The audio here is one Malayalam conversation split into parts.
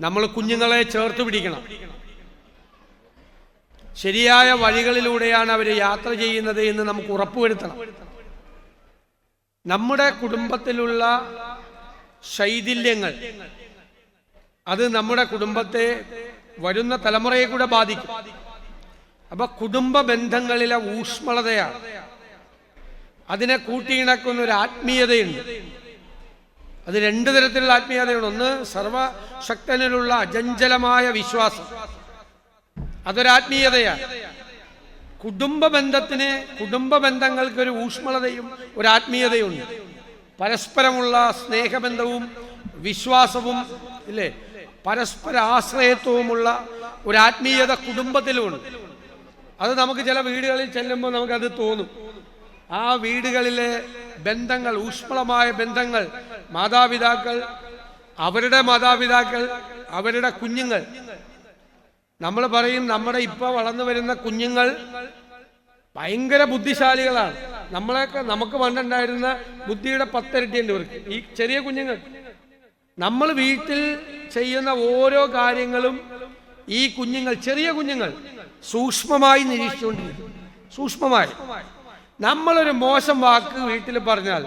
നമ്മൾ കുഞ്ഞുങ്ങളെ ചേർത്ത് പിടിക്കണം. ശരിയായ വഴികളിലൂടെയാണ് അവർ യാത്ര ചെയ്യുന്നത് എന്ന് നമുക്ക് ഉറപ്പുവരുത്തണം. നമ്മുടെ കുടുംബത്തിലുള്ള ശൈഥില്യങ്ങൾ അത് നമ്മുടെ കുടുംബത്തെ വരുന്ന തലമുറയെ കൂടെ ബാധിക്കും. അപ്പൊ കുടുംബ ബന്ധങ്ങളിലെ ഊഷ്മളതയാണ്. അതിനെ കൂട്ടിയിണക്കുന്ന ഒരു ആത്മീയതയുണ്ട്. അത് രണ്ട് തരത്തിലുള്ള ആത്മീയതയാണ് ഒന്ന് സർവശക്തനിലുള്ള അജഞ്ചലമായ വിശ്വാസം. അതൊരാത്മീയതയാണ് കുടുംബ ബന്ധത്തിന് കുടുംബ ബന്ധങ്ങൾക്ക് ഒരു ഊഷ്മളതയും ഒരു ആത്മീയതയുണ്ട്. പരസ്പരമുള്ള സ്നേഹബന്ധവും വിശ്വാസവും ഇല്ലേ? പരസ്പര ആശ്രയത്വവുമുള്ള ഒരു ആത്മീയത കുടുംബത്തിലുമുണ്ട് അത് നമുക്ക് ചില വീടുകളിൽ ചെല്ലുമ്പോൾ നമുക്കത് തോന്നും. ആ വീടുകളിലെ ബന്ധങ്ങൾ ഊഷ്മളമായ ബന്ധങ്ങൾ മാതാപിതാക്കൾ അവരുടെ മാതാപിതാക്കൾ അവരുടെ കുഞ്ഞുങ്ങൾ. നമ്മൾ പറയും നമ്മുടെ ഇപ്പൊ വളർന്നു വരുന്ന കുഞ്ഞുങ്ങൾ ഭയങ്കര ബുദ്ധിശാലികളാണ്. നമ്മളെയൊക്കെ നമുക്ക് പണ്ടുണ്ടായിരുന്ന ബുദ്ധിയുടെ പത്തിരട്ടിയുണ്ട് ഇവർക്ക്. ഈ ചെറിയ കുഞ്ഞുങ്ങൾ. നമ്മൾ വീട്ടിൽ ചെയ്യുന്ന ഓരോ കാര്യങ്ങളും ഈ കുഞ്ഞുങ്ങൾ ചെറിയ കുഞ്ഞുങ്ങൾ സൂക്ഷ്മമായി നിരീക്ഷിച്ചുകൊണ്ടിരിക്കും. സൂക്ഷ്മമായി. നമ്മളൊരു മോശം വാക്ക് വീട്ടിൽ പറഞ്ഞാൽ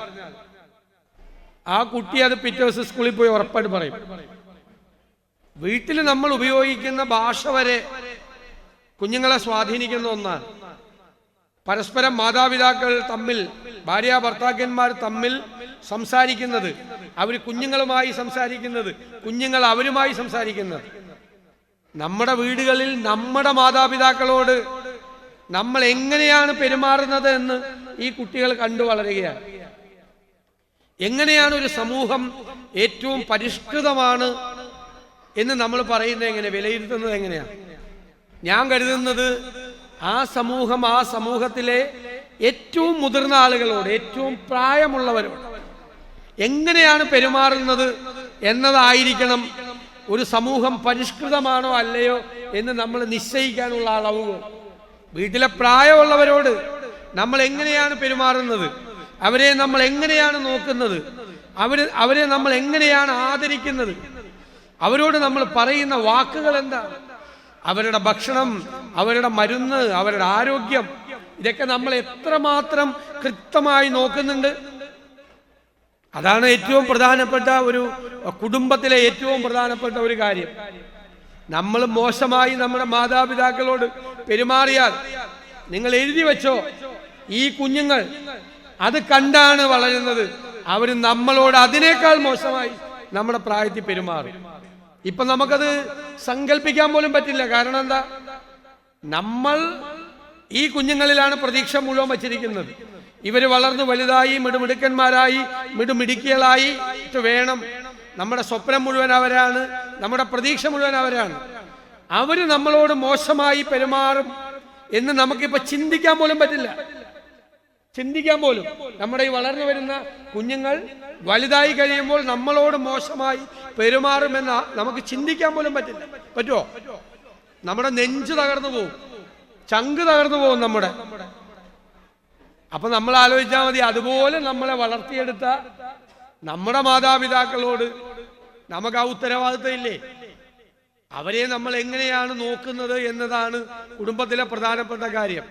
ആ കുട്ടി അത് പിറ്റേ ദിവസം സ്കൂളിൽ പോയി ഉറപ്പായിട്ട് പറയും. വീട്ടിൽ നമ്മൾ ഉപയോഗിക്കുന്ന ഭാഷ വരെ കുഞ്ഞുങ്ങളെ സ്വാധീനിക്കുന്ന ഒന്നാണ്. പരസ്പരം മാതാപിതാക്കൾ തമ്മിൽ ഭാര്യ ഭർത്താക്കന്മാർ തമ്മിൽ സംസാരിക്കുന്നത് അവർ കുഞ്ഞുങ്ങളുമായി സംസാരിക്കുന്നത് കുഞ്ഞുങ്ങൾ അവരുമായി സംസാരിക്കുന്നത്. നമ്മുടെ വീടുകളിൽ നമ്മുടെ മാതാപിതാക്കളോട് നമ്മൾ എങ്ങനെയാണ് പെരുമാറുന്നത് എന്ന് ഈ കുട്ടികൾ കണ്ടു വളരുകയാണ്. എങ്ങനെയാണ് ഒരു സമൂഹം ഏറ്റവും പരിഷ്കൃതമാണ് എന്ന് നമ്മൾ പറയുന്നത് എങ്ങനെ? വിലയിരുത്തുന്നത് എങ്ങനെയാണ് ഞാൻ കരുതുന്നത് ആ സമൂഹം ആ സമൂഹത്തിലെ ഏറ്റവും മുതിർന്ന ആളുകളോട് ഏറ്റവും പ്രായമുള്ളവരോട് എങ്ങനെയാണ് പെരുമാറുന്നത് എന്നതായിരിക്കണം ഒരു സമൂഹം പരിഷ്കൃതമാണോ അല്ലയോ എന്ന് നമ്മൾ നിശ്ചയിക്കാനുള്ള അളവുകൾ. വീട്ടിലെ പ്രായമുള്ളവരോട് നമ്മൾ എങ്ങനെയാണ് പെരുമാറുന്നത്? അവരെ നമ്മൾ എങ്ങനെയാണ് നോക്കുന്നത്? അവർ അവരെ നമ്മൾ എങ്ങനെയാണ് ആദരിക്കുന്നത്? അവരോട് നമ്മൾ പറയുന്ന വാക്കുകൾ എന്താ? അവരുടെ ഭക്ഷണം അവരുടെ മരുന്ന് അവരുടെ ആരോഗ്യം ഇതൊക്കെ നമ്മൾ എത്രമാത്രം കൃത്യമായി നോക്കുന്നുണ്ട്? അതാണ് ഏറ്റവും പ്രധാനപ്പെട്ട ഒരു കുടുംബത്തിലെ ഏറ്റവും പ്രധാനപ്പെട്ട ഒരു കാര്യം. നമ്മൾ മോശമായി നമ്മുടെ മാതാപിതാക്കളോട് പെരുമാറിയാൽ നിങ്ങൾ എഴുതി വെച്ചോ ഈ കുഞ്ഞുങ്ങൾ അത് കണ്ടാണ് വളരുന്നത്. അവർ നമ്മളോട് അതിനേക്കാൾ മോശമായി നമ്മുടെ പ്രായത്തിൽ പെരുമാറും. ഇപ്പൊ നമുക്കത് സങ്കല്പിക്കാൻ പോലും പറ്റില്ല. കാരണം എന്താ? നമ്മൾ ഈ കുഞ്ഞുങ്ങളിലാണ് പ്രതീക്ഷ മുഴുവൻ വച്ചിരിക്കുന്നത്. ഇവർ വളർന്ന് വലുതായി മിടുമിടുക്കന്മാരായി മിടുമിടുക്കികളായി വേണം. നമ്മുടെ സ്വപ്നം മുഴുവൻ അവരാണ്. നമ്മുടെ പ്രതീക്ഷ മുഴുവൻ അവരാണ്. അവർ നമ്മളോട് മോശമായി പെരുമാറും എന്ന് നമുക്കിപ്പോ ചിന്തിക്കാൻ പോലും പറ്റില്ല. ചിന്തിക്കാൻ പോലും നമ്മുടെ ഈ വളർന്നു വരുന്ന കുഞ്ഞുങ്ങൾ വലുതായി കഴിയുമ്പോൾ നമ്മളോട് മോശമായി പെരുമാറുമെന്ന് നമുക്ക് ചിന്തിക്കാൻ പോലും പറ്റില്ല. പറ്റുമോ നമ്മുടെ നെഞ്ച് തകർന്നു പോകും ചങ്ക് തകർന്നു പോകും നമ്മുടെ. അപ്പൊ നമ്മൾ ആലോചിച്ചാൽ മതി അതുപോലെ നമ്മളെ വളർത്തിയെടുത്ത നമ്മുടെ മാതാപിതാക്കളോട് നമുക്ക് ആ ഉത്തരവാദിത്തം ഇല്ലേ? അവരെ നമ്മൾ എങ്ങനെയാണ് നോക്കുന്നത് എന്നതാണ് കുടുംബത്തിലെ പ്രധാനപ്പെട്ട കാര്യം.